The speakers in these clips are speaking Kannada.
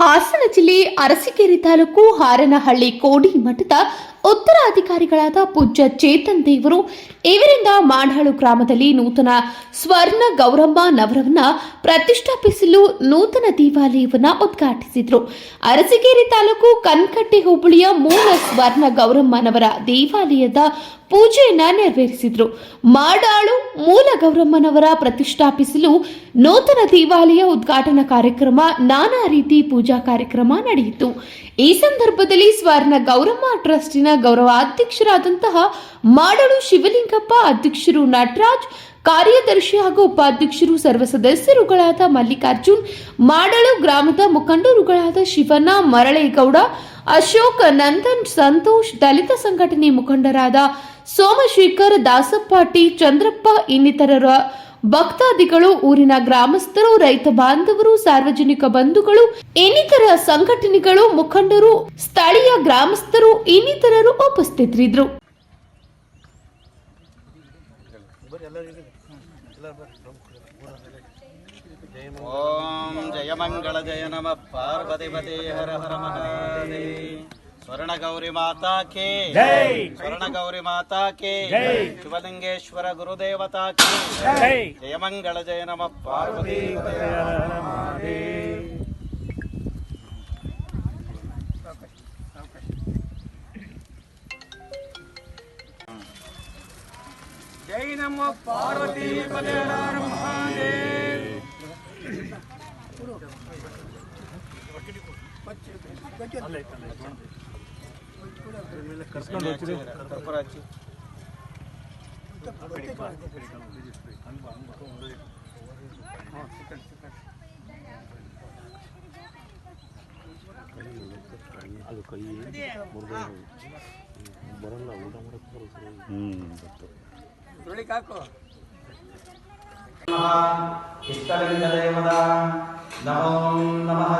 ಹಾಸನ ಜಿಲ್ಲೆ ಅರಸೀಕೆರೆ ತಾಲೂಕು ಹಾರನಹಳ್ಳಿ ಕೋಡಿ ಮಠದ ಉತ್ತರಾಧಿಕಾರಿಗಳಾದ ಪೂಜ್ಯ ಚೇತನ್ ದೇವರು ಇವರಿಂದ ಮಾಡಾಳು ಗ್ರಾಮದಲ್ಲಿ ನೂತನ ಸ್ವರ್ಣ ಗೌರಮ್ಮ ನವರವನ್ನ ಪ್ರತಿಷ್ಠಾಪಿಸಲು ನೂತನ ದೇವಾಲಯವನ್ನ ಉದ್ಘಾಟಿಸಿದರು. ಅರಸೀಕೆರೆ ತಾಲೂಕು ಕನ್ಕಟ್ಟೆ ಹೋಬಳಿಯ ಮೂಲ ಸ್ವರ್ಣ ಗೌರಮ್ಮನವರ ದೇವಾಲಯದ ಪೂಜೆಯನ್ನ ನೆರವೇರಿಸಿದ್ರು. ಮಾಡಾಳು ಮೂಲ ಗೌರಮ್ಮನವರ ಪ್ರತಿಷ್ಠಾಪಿಸಲು ನೂತನ ದೇವಾಲಯ ಉದ್ಘಾಟನಾ ಕಾರ್ಯಕ್ರಮ ನಾನಾ ರೀತಿ ಪೂಜಾ ಕಾರ್ಯಕ್ರಮ ನಡೆಯಿತು. ಈ ಸಂದರ್ಭದಲ್ಲಿ ಸ್ವರ್ಣ ಗೌರಮ್ಮ ಟ್ರಸ್ಟಿನ ಗೌರವಾಧ್ಯಕ್ಷರಾದಂತಹ ಮಾಡಳು ಶಿವಲಿಂಗಪ್ಪ ಅಧ್ಯಕ್ಷರು ನಟರಾಜ್, ಕಾರ್ಯದರ್ಶಿ ಹಾಗೂ ಉಪಾಧ್ಯಕ್ಷರು ಸರ್ವ ಸದಸ್ಯರುಗಳಾದ ಮಲ್ಲಿಕಾರ್ಜುನ್ ಮಾಡಳು ಗ್ರಾಮದ ಮುಖಂಡರುಗಳಾದ ಶಿವಣ್ಣ, ಮರಳೇಗೌಡ, ಅಶೋಕ ನಂದನ್, ಸಂತೋಷ್, ದಲಿತ ಸಂಘಟನೆ ಮುಖಂಡರಾದ ಸೋಮಶೇಖರ್, ದಾಸಪ್ಪ ಟಿ, ಚಂದ್ರಪ್ಪ ಇನ್ನಿತರರ ಭಕ್ತಾದಿಗಳು, ಊರಿನ ಗ್ರಾಮಸ್ಥರು, ರೈತ ಬಾಂಧವರು, ಸಾರ್ವಜನಿಕ ಬಂಧುಗಳು, ಇನ್ನಿತರ ಸಂಘಟನೆಗಳು, ಮುಖಂಡರು, ಸ್ಥಳೀಯ ಗ್ರಾಮಸ್ಥರು, ಇನ್ನಿತರರು ಉಪಸ್ಥಿತರಿದ್ದರು. ಓಂ ಜಯ ಮಂಗಳ ಜಯ ನಮ ಪಾರ್ವತಿ ಹರ ಹರ ಮಹಾದೇವಿ. ಸ್ವರ್ಣ ಗೌರಿ ಮಾತಾ ಕೇ ಸ್ವರ್ಣ ಗೌರಿ ಮಾತಾ ಕೇ ಶಿವಲಿಂಗೇಶ್ವರ ಗುರುದೇವತಾ ಕೇ ಜಯ ಮಂಗಳ ಜಯ ನಮ ಪಾರ್ವತಿ ಪತಿ ಹರ ಹರ ಮಹಾದೇವಿ ಜೈ ಕೈ ಬರಲ್ಲ ಊಟ ಮಾಡಕ್ಕೆ ಹಚ್ಚಿ ಇಷ್ಟಲಿಂಗದೇವದ ನಮೋ ನಮಃ.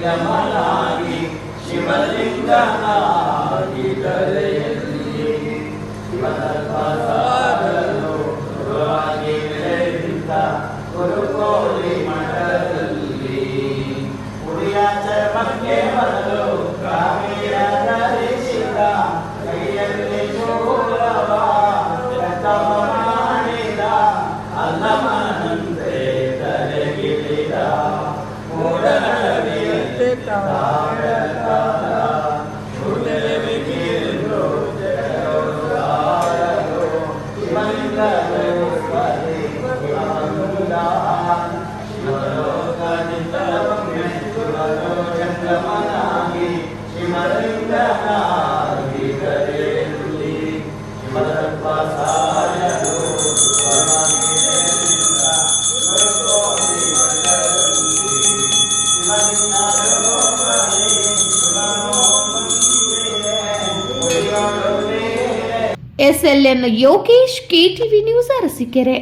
ಶಿವಲೋಕಮಲಾಗಿ ಶಿವಲಿಂಗನಾಗಿ ಕರೆಯಲ್ಲಿ ಶಿವತತ್ವಸಾರಲು ಗುರುವಾಗಿ ನೆಲೆನಿಂತ ಗುರುಕೋಳಿ ಮಠದಲ್ಲಿ Wodeyar Thank you. SLN Yogesh KTV news Arsikere